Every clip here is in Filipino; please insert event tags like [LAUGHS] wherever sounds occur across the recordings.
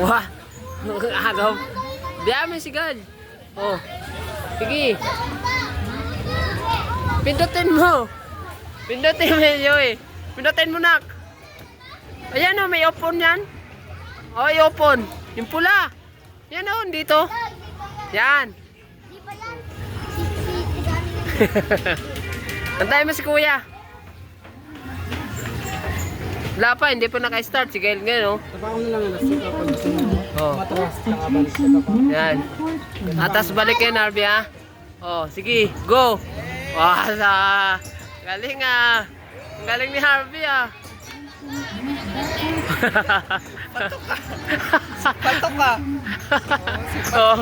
Wah! Agaw. Diyan may sigal. Oh. Sige. Pindutin mo. Pindutin mo yun eh. Pindutin mo nak. Ayan o, may opon yan. Oh, may opon. Yung pula. Yan o, dito. Yan. Si, si. Antayin mo si kuya. Wala pa, hindi pa naka-start. Si Gail ngayon, oh. Trabaho na lang gusto mo. Oh. Matras, ka pa. Yan. Atas balik yan, Arby, ha? Oh, sige, go! Wah, sa... Galing, ah. Galing ni Harvey, ah. Patok ka! oh.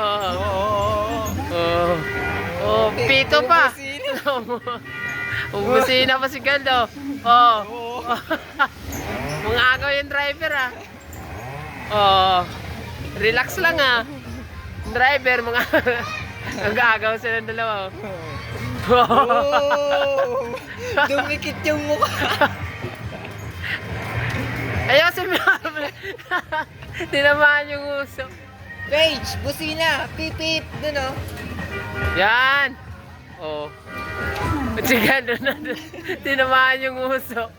Oh. Oh. Oh, pito pa. [LAUGHS] Umusina pa si Galdo. Oh. [LAUGHS] Mga agaw yung driver ah. Oh. Relax lang ah. Driver, mga [LAUGHS] nag-agaw sila ng dalawa. Oh. [LAUGHS] Dumikit yung mukha. Ayaw si Marvel. Tinamaan yung uso. Rage, busina, pip pip, dun oh. Yan. Oh. Si Galdo na tinamaan yung uso.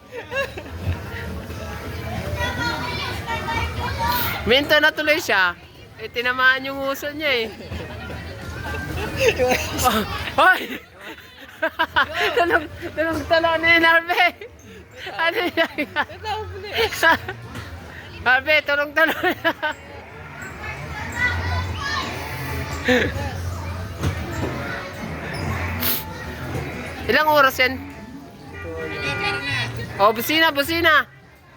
Minto na tuloy siya. Eh, tinamaan yung uso niya eh. Oh, hoy! [LAUGHS] tulong, tulong, tulong ni Narbe. Ano yan? Narbe, tulong, tulong. [LAUGHS] Ilang oras yan? Oh, busina, busina.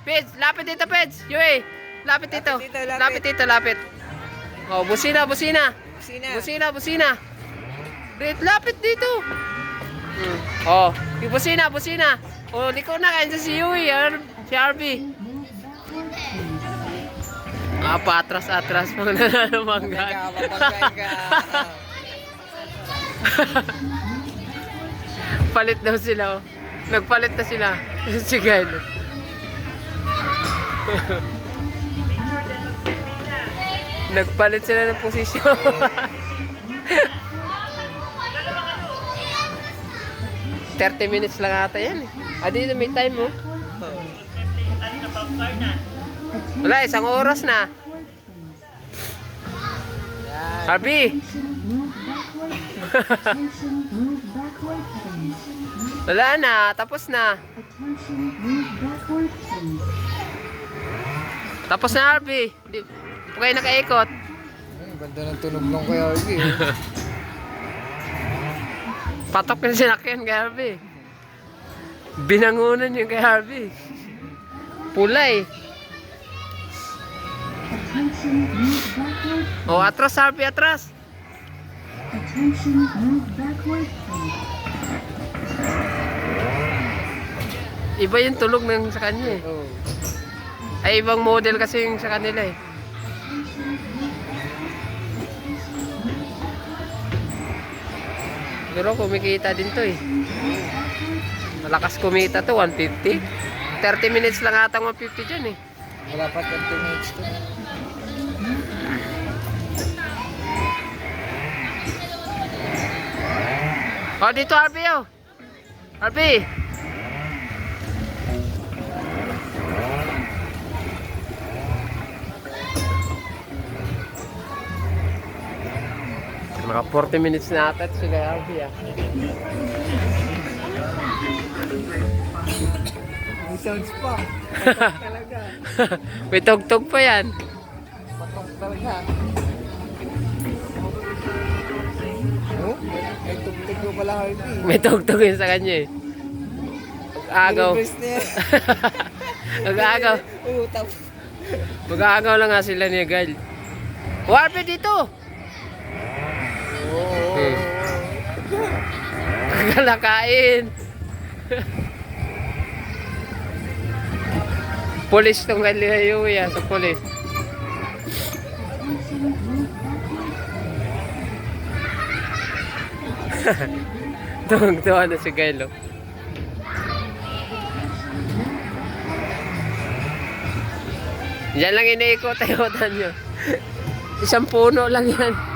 Peds, lapit dito, Peds. Yui, lapit dito. Lapit dito, lapit. Lapit dito, lapit. Oh, busina, busina. Busina. Busina, busina. Wait, lapit dito. Hmm. Oh, yung busina, busina. Oh, liko na kain sa si Yui, si Arby. Ah, patras, atras pang [LAUGHS] nananamanggan. Kapapagay ka. [LAUGHS] Palit daw sila. Oh. Nagpalit na sila. [LAUGHS] si Gail. [LAUGHS] Nagpalit sila ng posisyon. [LAUGHS] Thirty minutes lang ata yan eh. Ah, dito may time mo. Wala, isang oras na. Harvey! Wala na, tapos na. Tapos na, Harvey. Di, di pa kayo nakaikot. Ay, Ganda ng tunog ng kay Harvey. eh. [LAUGHS] Patok yung sinakyan kay Harvey. Binangunan yung kay Harvey. Pula eh. Oh, atras Harvey, atras. Iba yung tulog ng sa kanya eh. Oh. Ay, ibang model kasi yung sa kanila eh. Pero kumikita din to eh. Malakas kumita to, 150. 30 minutes lang ata 150 dyan eh. Wala pa 30 minutes to. Oh, dito Harvey oh. Harvey. Mga 40 minutes na ata ito sila Harvey ah. May sounds pa. Talaga. [LAUGHS] May tugtog pa yan. Patok talaga. Oh, may tugtog ko pala Harvey. May tugtog yun sa kanya eh. Agaw. Mag-agaw. Mag-aagaw lang [LAUGHS] nga sila ni Gal. Warpe dito! Oo. Hmm. Kalakain. Polis tong kalihayo ya sa polis. [LAUGHS] Tuwang-tuwa na si Gailo. Diyan lang iniikot-ikotan nyo. Isang puno lang yan.